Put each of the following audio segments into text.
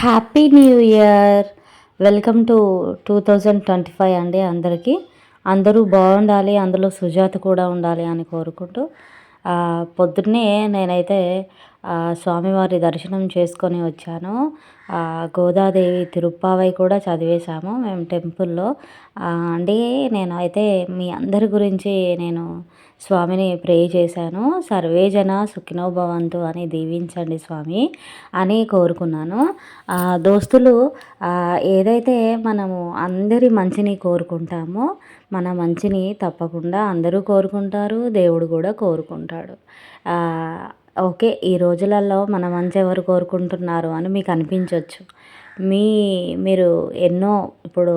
Happy new year welcome to two thousand twenty five అండి అందరికీ. అందరూ బాగుండాలి అందులో సుజాత కూడా ఉండాలి అని కోరుకుంటూ పొద్దున్నే నేనైతే స్వామివారి దర్శనం చేసుకొని వచ్చాను. గోదాదేవి తిరుప్పావై కూడా చదివేశాము మేము టెంపుల్లో. అండి నేనైతే మీ అందరి గురించి నేను స్వామిని ప్రే చేశాను. సర్వేజన సుఖినో భవంతు అని దీవించండి స్వామి అని కోరుకున్నాను. దోస్తులు ఏదైతే మనము అందరి మంచిని కోరుకుంటామో మన మంచిని తప్పకుండా అందరూ కోరుకుంటారు దేవుడు కూడా కోరుకుంటాడు. ఓకే ఈ రోజులలో మన మంచి ఎవరు కోరుకుంటున్నారు అని మీకు అనిపించవచ్చు మీ మీరు ఎన్నో ఇప్పుడు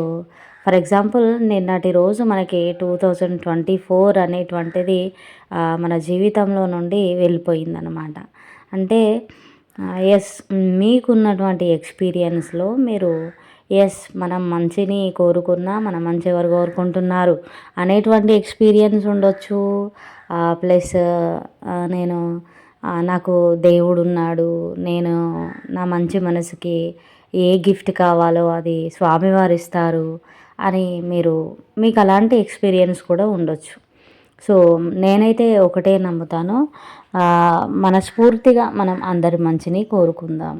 ఫర్ ఎగ్జాంపుల్ నిన్నటి రోజు మనకి టూ థౌజండ్ ట్వంటీ ఫోర్ అనేటువంటిది మన జీవితంలో నుండి వెళ్ళిపోయిందనమాట అంటే ఎస్ మీకున్నటువంటి ఎక్స్పీరియన్స్లో మీరు ఎస్ మనం మంచిని కోరుకున్నా మనం మంచి ఎవరు కోరుకుంటున్నారు అనేటువంటి ఎక్స్పీరియన్స్ ఉండొచ్చు. ప్లస్ నేను నాకు దేవుడు ఉన్నాడు. నేను నా మంచి మనసుకి ఏ గిఫ్ట్ కావాలో అది స్వామివారు ఇస్తారు అని మీరు మీకు అలాంటి ఎక్స్పీరియన్స్ కూడా ఉండొచ్చు. సో నేనైతే ఒకటే నమ్ముతాను. మనస్ఫూర్తిగా మనం అందరి మంచిని కోరుకుందాం.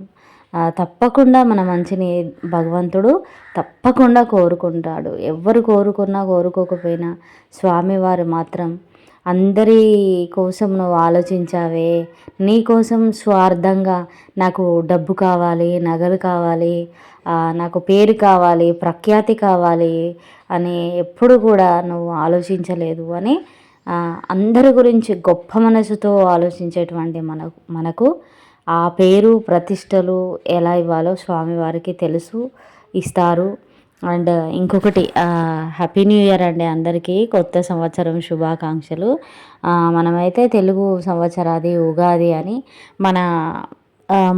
తప్పకుండా మన మంచిని భగవంతుడు తప్పకుండా కోరుకుంటాడు. ఎవరు కోరుకున్నా కోరుకోకపోయినా స్వామివారు మాత్రం అందరి కోసం నువ్వు ఆలోచించావే. నీ కోసం స్వార్థంగా నాకు డబ్బు కావాలి నగలు కావాలి నాకు పేరు కావాలి ప్రఖ్యాతి కావాలి అని ఎప్పుడు కూడా నువ్వు ఆలోచించలేదు అని అందరి గురించి గొప్ప మనసుతో ఆలోచించేటువంటి మనకు మనకు ఆ పేరు ప్రతిష్టలు ఎలా ఇవ్వాలో స్వామివారికి తెలుసు ఇస్తారు. అండ్ ఇంకొకటి హ్యాపీ న్యూ ఇయర్ అండి అందరికీ. కొత్త సంవత్సరం శుభాకాంక్షలు. మనమైతే తెలుగు సంవత్సరాది ఉగాది అని మన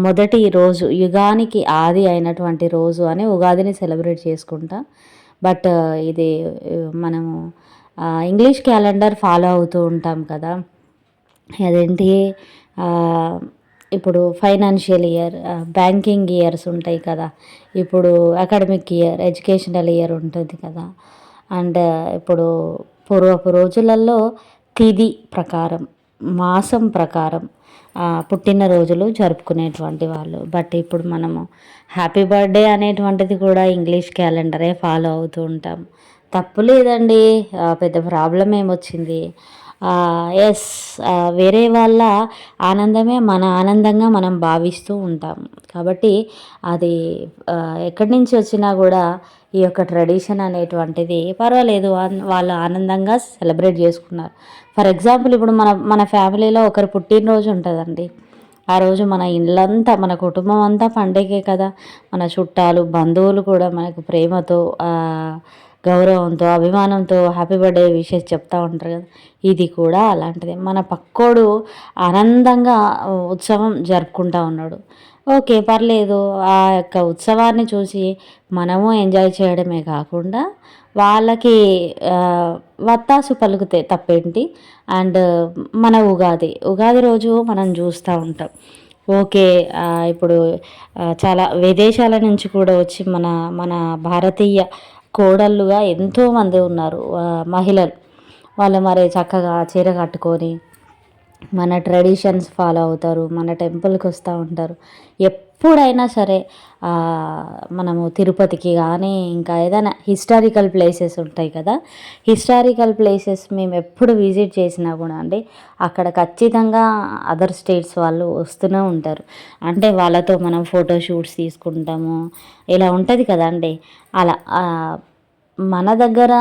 మొదటి రోజు యుగానికి ఆది అయినటువంటి రోజు అని ఉగాదిని సెలబ్రేట్ చేసుకుంటాం. బట్ ఇది మనము ఇంగ్లీష్ క్యాలెండర్ ఫాలో అవుతూ ఉంటాం కదా. అదేంటి? ఇప్పుడు ఫైనాన్షియల్ ఇయర్ బ్యాంకింగ్ ఇయర్స్ ఉంటాయి కదా. ఇప్పుడు అకాడమిక్ ఇయర్ ఎడ్యుకేషనల్ ఇయర్ ఉంటుంది కదా. అండ్ ఇప్పుడు పూర్వపు రోజులలో తిది ప్రకారం మాసం ప్రకారం పుట్టినరోజులు జరుపుకునేటువంటి వాళ్ళు. బట్ ఇప్పుడు మనము హ్యాపీ బర్త్డే అనేటువంటిది కూడా ఇంగ్లీష్ క్యాలెండరే ఫాలో అవుతూ ఉంటాం. తప్పు లేదండి. పెద్ద ప్రాబ్లం ఏమొచ్చింది? ఎస్ వేరే వాళ్ళ ఆనందమే మన ఆనందంగా మనం భావిస్తూ ఉంటాం. కాబట్టి అది ఎక్కడి నుంచి వచ్చినా కూడా ఈ యొక్క ట్రెడిషన్ అనేటువంటిది పర్వాలేదు. వాళ్ళు ఆనందంగా సెలబ్రేట్ చేసుకున్నారు. ఫర్ ఎగ్జాంపుల్ ఇప్పుడు మన మన ఫ్యామిలీలో ఒకరు పుట్టినరోజు ఉంటుందండి. ఆ రోజు మన ఇళ్ళంతా మన కుటుంబం అంతా పండగే కదా. మన చుట్టాలు బంధువులు కూడా మనకు ప్రేమతో గౌరవంతో అభిమానంతో హ్యాపీ బర్త్డే విషెస్ చెప్తూ ఉంటారు కదా. ఇది కూడా అలాంటిదే. మన పక్కోడు ఆనందంగా ఉత్సవం జరుపుకుంటా ఉన్నాడు. ఓకే పర్లేదు. ఆ యొక్క ఉత్సవాన్ని చూసి మనము ఎంజాయ్ చేయడమే కాకుండా వాళ్ళకి వత్తాసు పలుకుతే తప్పేంటి? అండ్ మన ఉగాది. ఉగాది రోజు మనం చూస్తూ ఉంటాం. ఓకే ఇప్పుడు చాలా విదేశాల నుంచి కూడా వచ్చి మన మన భారతీయ కోడళ్ళుగా ఎంతోమంది ఉన్నారు మహిళలు. వాళ్ళు మరి చక్కగా చీర కట్టుకొని మన ట్రెడిషన్స్ ఫాలో అవుతారు మన టెంపుల్కి వస్తూ ఉంటారు. ఎప్పుడైనా సరే మనము తిరుపతికి కానీ ఇంకా ఏదైనా హిస్టారికల్ ప్లేసెస్ ఉంటాయి కదా హిస్టారికల్ ప్లేసెస్ మేము ఎప్పుడు విజిట్ చేసినా కూడా అండి అక్కడ ఖచ్చితంగా అదర్ స్టేట్స్ వాళ్ళు వస్తూనే ఉంటారు. అంటే వాళ్ళతో మనం ఫోటో షూట్స్ తీసుకుంటాము ఇలా ఉంటుంది కదా అండి. అలా మన దగ్గర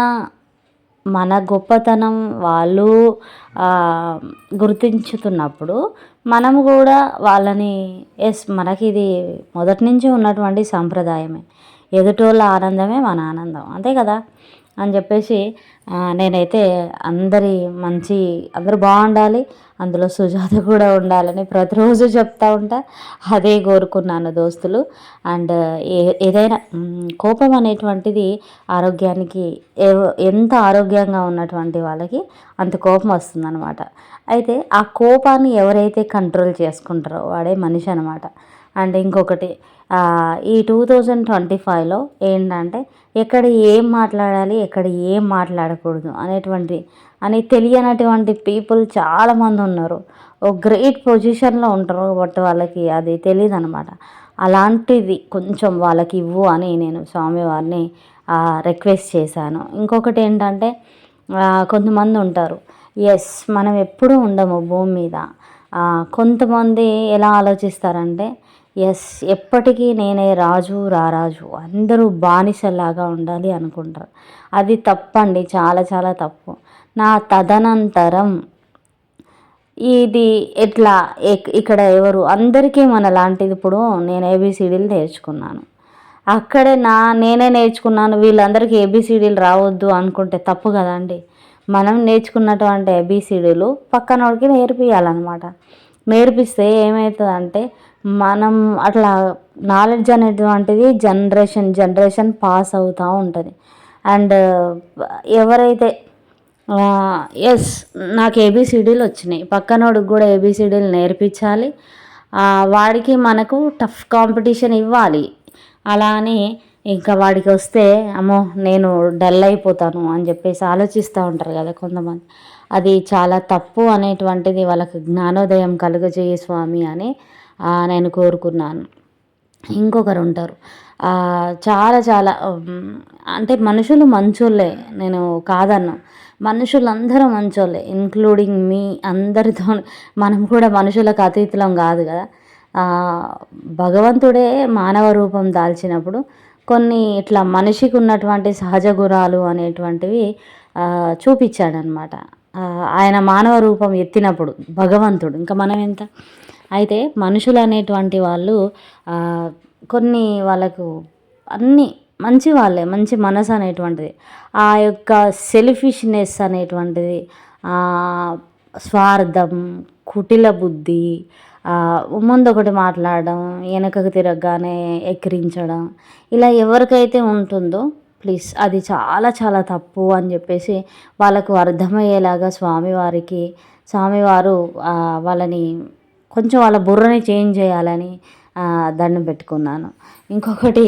మన గొప్పతనం వాళ్ళు గుర్తించుతున్నప్పుడు మనం కూడా వాళ్ళని ఎస్ మనకి ఇది మొదటి నుంచి ఉన్నటువంటి సాంప్రదాయమే. ఎదుటోళ్ళ ఆనందమే మన ఆనందం. అంతే కదా? అని చెప్పేసి నేనైతే అందరి మంచి అందరూ బాగుండాలి అందులో సుజాత కూడా ఉండాలని ప్రతిరోజు చెప్తా ఉంటా. అదే కోరుకున్నాను దోస్తులు. అండ్ ఏ ఏదైనా కోపం అనేటువంటిది ఆరోగ్యానికి ఎవ- ఎంత ఆరోగ్యంగా ఉన్నటువంటి వాళ్ళకి అంత కోపం వస్తుందన్నమాట. అయితే ఆ కోపాన్ని ఎవరైతే కంట్రోల్ చేసుకుంటారో వాడే మనిషి అనమాట అండ్ ఇంకొకటి ఈ టూ థౌజండ్ ట్వంటీ ఫైవ్లో ఏంటంటే ఎక్కడ ఏం మాట్లాడాలి ఎక్కడ ఏం మాట్లాడకూడదు అనేటువంటి అని తెలియనటువంటి పీపుల్ చాలామంది ఉన్నారు. ఒక గ్రేట్ పొజిషన్లో ఉంటారు బట్ వాళ్ళకి అది తెలియదు అనమాట అలాంటిది కొంచెం వాళ్ళకి ఇవ్వు అని నేను స్వామివారిని రిక్వెస్ట్ చేశాను. ఇంకొకటి ఏంటంటే కొంతమంది ఉంటారు. ఎస్ మనం ఎప్పుడూ ఉండము భూమి మీద. కొంతమంది ఎలా ఆలోచిస్తారంటే ఎస్ ఎప్పటికీ నేనే రాజు రారాజు అందరూ బానిసలాగా ఉండాలి అనుకుంటారు. అది తప్పండి చాలా చాలా తప్పు. నా తదనంతరం ఇది ఎట్లా ఎక్- ఇక్కడ ఎవరు అందరికీ మన లాంటిది ఇప్పుడు నేను ఏబిసిడీలు నేర్చుకున్నాను. అక్కడే నా నేనే నేర్చుకున్నాను వీళ్ళందరికీ ఏబిసిడీలు రావద్దు అనుకుంటే తప్పు కదండి. మనం నేర్చుకున్నటువంటి ఏబిసిడీలు పక్కనోడికి నేర్పియాలన్నమాట. నేర్పిస్తే ఏమవుతుందంటే మనం అట్లా నాలెడ్జ్ అనేటువంటిది జనరేషన్ జనరేషన్ పాస్ అవుతూ ఉంటుంది. అండ్ ఎవరైతే ఎస్ నాకు ఏబిసిడీలు వచ్చినాయి. పక్కనోడికి కూడా ఏబిసిడీలు నేర్పించాలి. వాడికి మనకు టఫ్ కాంపిటీషన్ ఇవ్వాలి. అలా అని ఇంకా వాడికి వస్తే అమ్మో నేను డల్ అయిపోతాను అని చెప్పేసి ఆలోచిస్తూ ఉంటారు కదా కొంతమంది. అది చాలా తప్పు అనేటువంటిది వాళ్ళకి జ్ఞానోదయం కలుగజేయ స్వామి అని నేను కోరుకున్నాను. ఇంకొకరు ఉంటారు. చాలా చాలా అంటే మనుషులు మంచోళ్ళే. నేను కాదన్నా. మనుషులందరూ మంచోళ్ళే ఇంక్లూడింగ్ మీ అందరితో. మనం కూడా మనుషులకు అతీతులం కాదు కదా. భగవంతుడే మానవ రూపం దాల్చినప్పుడు కొన్ని ఇట్లా మనిషికి ఉన్నటువంటి సహజ గుణాలు అనేటువంటివి చూపించాడనమాట ఆయన మానవ రూపం ఎత్తినప్పుడు భగవంతుడు. ఇంకా మనం ఎంత? అయితే మనుషులు అనేటువంటి వాళ్ళు కొన్ని వాళ్ళకు అన్నీ మంచి వాళ్ళే మంచి మనసు అనేటువంటిది. ఆ యొక్క సెల్ఫిష్నెస్ అనేటువంటిది స్వార్థం కుటిల బుద్ధి ముందొకటి ముందు ఒకటి మాట్లాడడం వెనకకు తిరగగానే ఎక్కిరించడం ఇలా ఎవరికైతే ఉంటుందో ప్లీజ్ అది చాలా చాలా తప్పు అని చెప్పేసి వాళ్ళకు అర్థమయ్యేలాగా స్వామివారికి స్వామివారు వాళ్ళని కొంచెం వాళ్ళ బుర్రని చేంజ్ చేయాలని దండం పెట్టుకున్నాను. ఇంకొకటి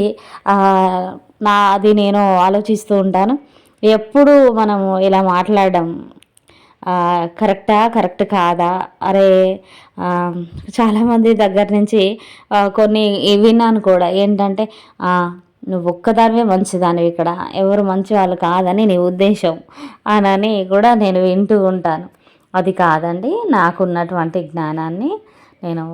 నా అది నేను ఆలోచిస్తూ ఉంటాను. ఎప్పుడు మనము ఇలా మాట్లాడడం కరెక్టా కరెక్ట్ కాదా? అరే చాలామంది దగ్గర నుంచి కొన్ని విన్నాను కూడా. ఏంటంటే నువ్వు ఒక్కదానివే మంచిదానివి ఇక్కడ. ఎవరు మంచి వాళ్ళు కాదని నీ ఉద్దేశం అనని కూడా నేను వింటూ ఉంటాను. అది కాదండి నాకున్నటువంటి జ్ఞానాన్ని నేను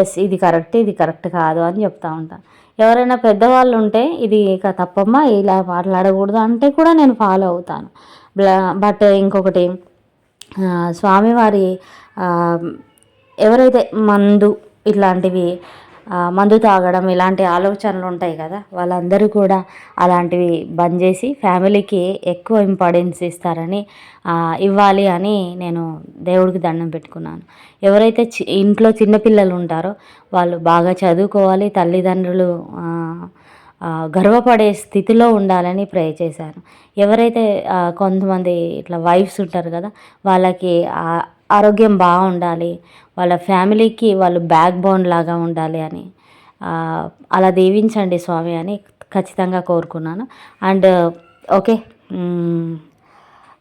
ఎస్ ఇది కరెక్ట్ ఇది కరెక్ట్ కాదు అని చెప్తా ఉంటాను ఎవరైనా పెద్దవాళ్ళు ఉంటే ఇది ఇక తప్పమ్మా ఇలా మాట్లాడకూడదు అంటే కూడా నేను ఫాలో అవుతాను. బట్ ఇంకొకటి స్వామివారి ఎవరైతే మందు ఇట్లాంటివి మందు తాగడం ఇలాంటి ఆలోచనలు ఉంటాయి కదా వాళ్ళందరూ కూడా అలాంటివి బంద్ చేసి ఫ్యామిలీకి ఎక్కువ ఇంపార్టెన్స్ ఇస్తారని ఇవ్వాలి అని నేను దేవుడికి దండం పెట్టుకున్నాను. ఎవరైతే చి ఇంట్లో చిన్నపిల్లలు ఉంటారో వాళ్ళు బాగా చదువుకోవాలి తల్లిదండ్రులు గర్వపడే స్థితిలో ఉండాలని ప్రే చేశాను. ఎవరైతే కొంతమంది ఇట్లా వైఫ్స్ ఉంటారు కదా వాళ్ళకి ఆరోగ్యం బాగుండాలి వాళ్ళ ఫ్యామిలీకి వాళ్ళు బ్యాక్ బోన్ లాగా ఉండాలి అని అలా దీవించండి స్వామి అని ఖచ్చితంగా కోరుకున్నాను. And okay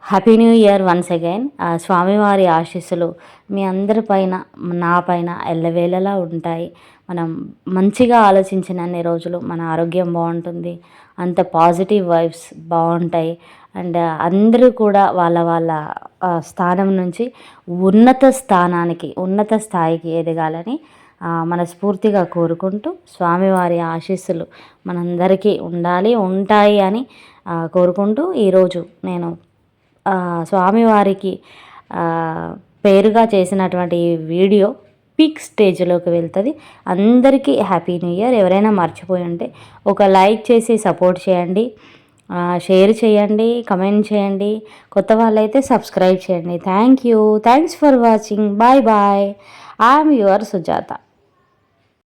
happy new year once again స్వామివారి ఆశీస్సులు మీ అందరి పైన నా పైన ఎల్లవేళలా ఉంటాయి. మనం మంచిగా ఆలోచించినన్ని రోజులు మన ఆరోగ్యం బాగుంటుంది. అంత పాజిటివ్ వైబ్స్ బాగుంటాయి. అండ్ అందరూ కూడా వాళ్ళ వాళ్ళ స్థానం నుంచి ఉన్నత స్థానానికి ఉన్నత స్థాయికి ఎదగాలని మనస్ఫూర్తిగా కోరుకుంటూ స్వామివారి ఆశీస్సులు మనందరికీ ఉండాలి ఉంటాయి అని కోరుకుంటూ ఈరోజు నేను స్వామివారికి పేరుగా చేసినటువంటి ఈ వీడియో పీక్ స్టేజ్లోకి వెళ్తుంది. అందరికీ హ్యాపీ న్యూ ఇయర్. ఎవరైనా మర్చిపోయి ఉంటే ఒక లైక్ చేసి సపోర్ట్ చేయండి. షేర్ చేయండి కమెంట్ చేయండి. కొత్త వాళ్ళైతే సబ్స్క్రైబ్ చేయండి. Thank you. Thanks for watching. Bye bye. I'm your Sujatha.